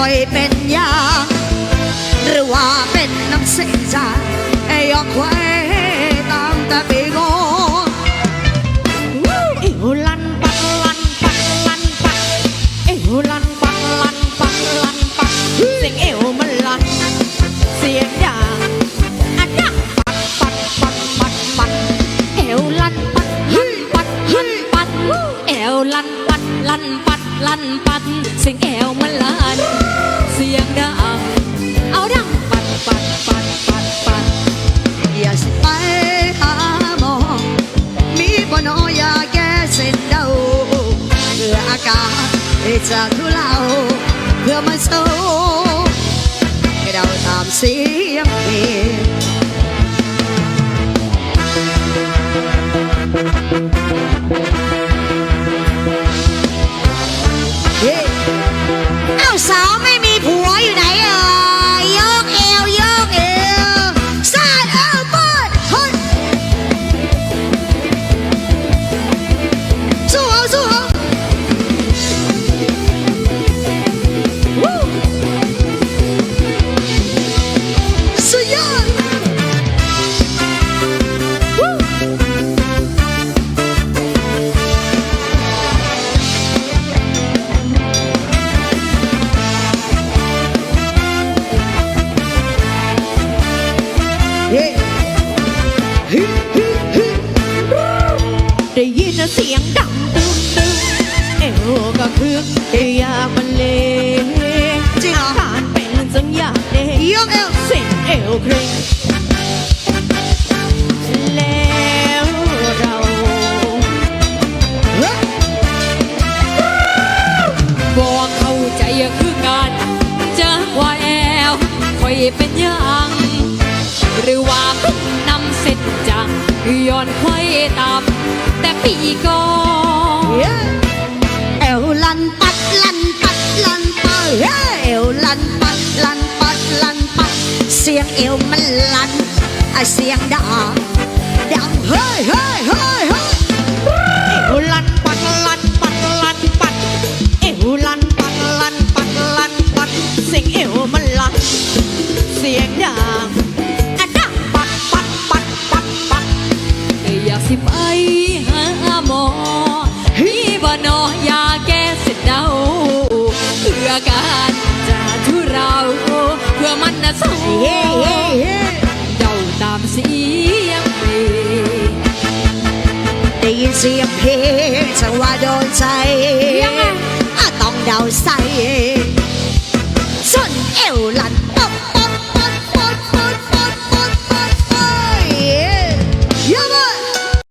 ค่อยเป็นยา หรือว่าเป็นน้ำเส้นจางไอ้ยอกไว ลันปัดเสียงเอวมันลันเสียงดังเอาดังปัดปัดปัดปัดปัดอย่าสิไปหาหมอมีปนอยาแก้เส้นเดาเพื่ออาการจะทุเลาเพื่อมาสู้ให้เราตามเสียงเพลง ฮึฮึฮึได้ยินเสียงดังตึ้งตึ้งเอวก็คืออยากมันเลงจริงเหรอการเป็นจังอยากเด้ยกเอวเส้นเอวเคร่งแล้วเราบอกเข้าใจคืองานจะว่าแอวคอยเป็นยัง หรือว่า จังย้อนคอยตามแต่ปีก่อนเฮ้ยเอวลันปัดลันปัดลันปัดเฮ้ยเอวลันปัดลันปัดลันปัดเสียงเอวมันลันเสียงดังดังเฮ้ยเฮ้ยเฮ้ยเฮ้ยเอวลันปัดลันปัดลันปัดเอวลันปัดลันปัดลันปัดเสียงเอวมันลันเสียงดัง สูเดาตามเสียงเพลงได้ยินเสียงเพลงจังว่าโดนใจยังไงต้องเดาใส่ส่วนเอวลัน